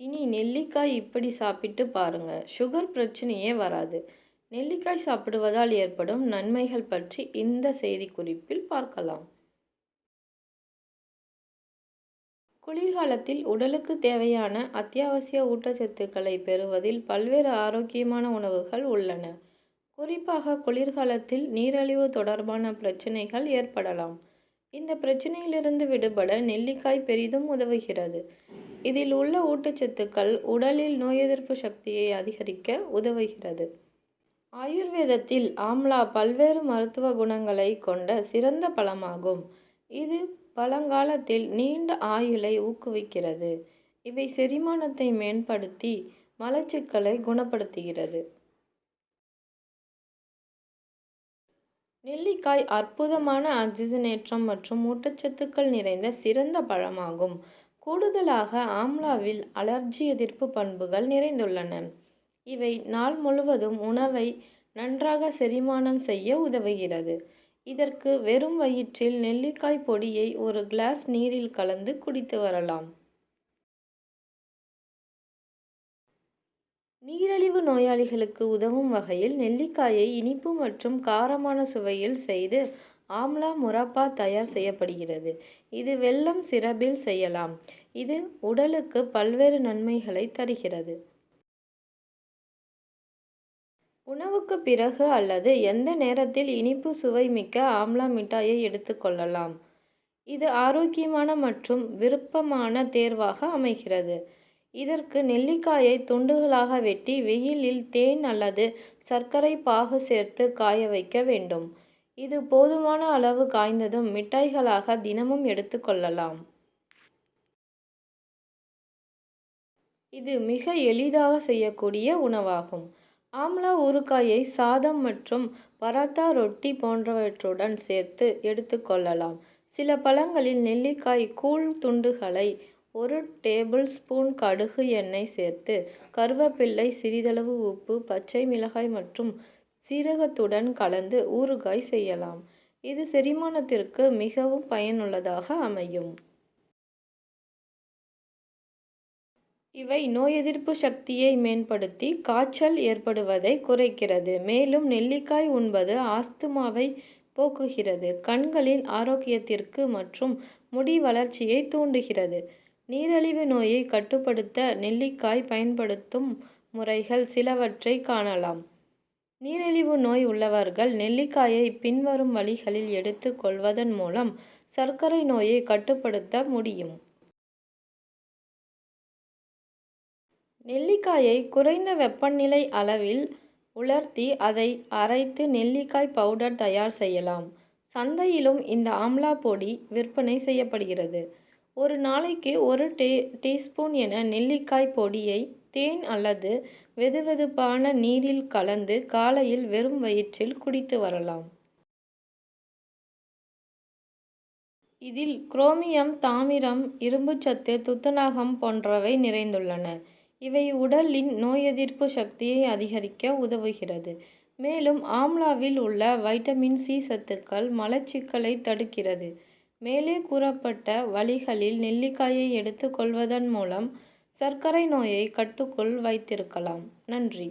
இனி நெல்லிக்காய் இப்படி சாப்பிட்டு பாருங்க. சுகர் பிரச்சனையே வராது. நெல்லிக்காய் சாப்பிடுவதால் ஏற்படும் நன்மைகள் பற்றி இந்த செய்திக்குறிப்பில் பார்க்கலாம். குளிர்காலத்தில் உடலுக்கு தேவையான அத்தியாவசிய ஊட்டச்சத்துக்களை பெறுவதில் பல்வேறு ஆரோக்கியமான உணவுகள் உள்ளன. குறிப்பாக குளிர்காலத்தில் நீரிழிவு தொடர்பான பிரச்சனைகள் ஏற்படலாம். இந்த பிரச்சனையிலிருந்து விடுபட நெல்லிக்காய் பெரிதும் உதவுகிறது. இதில் உள்ள ஊட்டச்சத்துக்கள் உடலில் நோய் எதிர்ப்பு சக்தியை அதிகரிக்க உதவுகிறது. ஆயுர்வேதத்தில் ஆம்லா பல்வேறு மருத்துவ குணங்களை கொண்ட சிறந்த பழமாகும். இது பழங்காலத்தில் நீண்ட ஆயுளை ஊக்குவிக்கிறது. இவை செரிமானத்தை மேம்படுத்தி மலச்சிக்கலை குணப்படுத்துகிறது. நெல்லிக்காய் அற்புதமான ஆக்சிஜனேற்றம் மற்றும் ஊட்டச்சத்துக்கள் நிறைந்த சிறந்த பழமாகும். கூடுதலாக ஆம்லாவில் அலர்ஜி எதிர்ப்பு பண்புகள் நிறைந்துள்ளன. இவை நாள் முழுவதும் உணவை நன்றாக செரிமானம் செய்ய உதவுகிறது. இதற்கு வெறும் வயிற்றில் நெல்லிக்காய் பொடியை ஒரு கிளாஸ் நீரில் கலந்து குடித்து வரலாம். நீரழிவு நோயாளிகளுக்கு உதவும் வகையில் நெல்லிக்காயை இனிப்பு மற்றும் காரமான சுவையில் செய்து ஆம்லா முரப்பா தயார் செய்யப்படுகிறது. இது வெல்லம் சிரபில் செய்யலாம். இது உடலுக்கு பல்வேறு நன்மைகளை தருகிறது. உணவுக்கு பிறகு அல்லது எந்த நேரத்தில் இனிப்பு சுவை மிக்க ஆம்லா மிட்டாயை எடுத்துக்கொள்ளலாம் இது ஆரோக்கியமான மற்றும் விருப்பமான தேர்வாக அமைகிறது. இதற்கு நெல்லிக்காயை துண்டுகளாக வெட்டி வெயிலில் தேன் அல்லது சர்க்கரை பாகு சேர்த்து காய வைக்க வேண்டும். இது போதுமான அளவு காய்ந்ததும் மிட்டாய்களாக தினமும் எடுத்துக்கொள்ளலாம் இது மிக எளிதாக செய்யக்கூடிய உணவாகும். ஆம்லா ஊறுகாயை சாதம் மற்றும் பராத்தா ரொட்டி போன்றவற்றுடன் சேர்த்து எடுத்துக்கொள்ளலாம் சில பழங்களில் நெல்லிக்காய் கூழ் துண்டுகளை ஒரு டேபிள் ஸ்பூன் கடுகு எண்ணெய் சேர்த்து கருவேப்பிள்ளை சிறிதளவு உப்பு பச்சை மிளகாய் மற்றும் சீரகத்துடன் கலந்து ஊறுகாய் செய்யலாம். இது செரிமானத்திற்கு மிகவும் பயனுள்ளதாக அமையும். இவை நோய் எதிர்ப்பு சக்தியை மேம்படுத்தி காய்ச்சல் ஏற்படுவதை குறைக்கிறது. மேலும் நெல்லிக்காய் உண்பது ஆஸ்துமாவை போக்குகிறது. கண்களின் ஆரோக்கியத்திற்கு மற்றும் முடி வளர்ச்சியை தூண்டுகிறது. நீரிழிவு நோயை கட்டுப்படுத்த நெல்லிக்காய் பயன்படுத்தும் முறைகள் சிலவற்றை காணலாம். நீரிழிவு நோய் உள்ளவர்கள் நெல்லிக்காயை பின்வரும் வழிகளில் எடுத்து கொள்வதன் மூலம் சர்க்கரை நோயை கட்டுப்படுத்த முடியும். நெல்லிக்காயை குறைந்த வெப்பநிலை அளவில் உலர்த்தி அதை அரைத்து நெல்லிக்காய் பவுடர் தயார் செய்யலாம். சந்தையிலும் இந்த ஆம்லா பொடி விற்பனை செய்யப்படுகிறது. ஒரு நாளைக்கு ஒரு டீ டீஸ்பூன் என நெல்லிக்காய் பொடியை தேன் அல்லது வெதுவெதுப்பான நீரில் கலந்து காலையில் வெறும் வயிற்றில் குடித்து வரலாம். இதில் குரோமியம் தாமிரம் இரும்புச்சத்து துத்தநாகம் போன்றவை நிறைந்துள்ளன. இவை உடலின் நோய் எதிர்ப்பு சக்தியை அதிகரிக்க உதவுகிறது. மேலும் ஆம்லாவில் உள்ள வைட்டமின் சி சத்துக்கள் மலச்சிக்கலை தடுக்கிறது. மேலே கூறப்பட்ட வழிகளில் நெல்லிக்காயை எடுத்துக்கொள்வதன் மூலம் சர்க்கரை நோயை கட்டுக்குள் வைத்திருக்கலாம். நன்றி.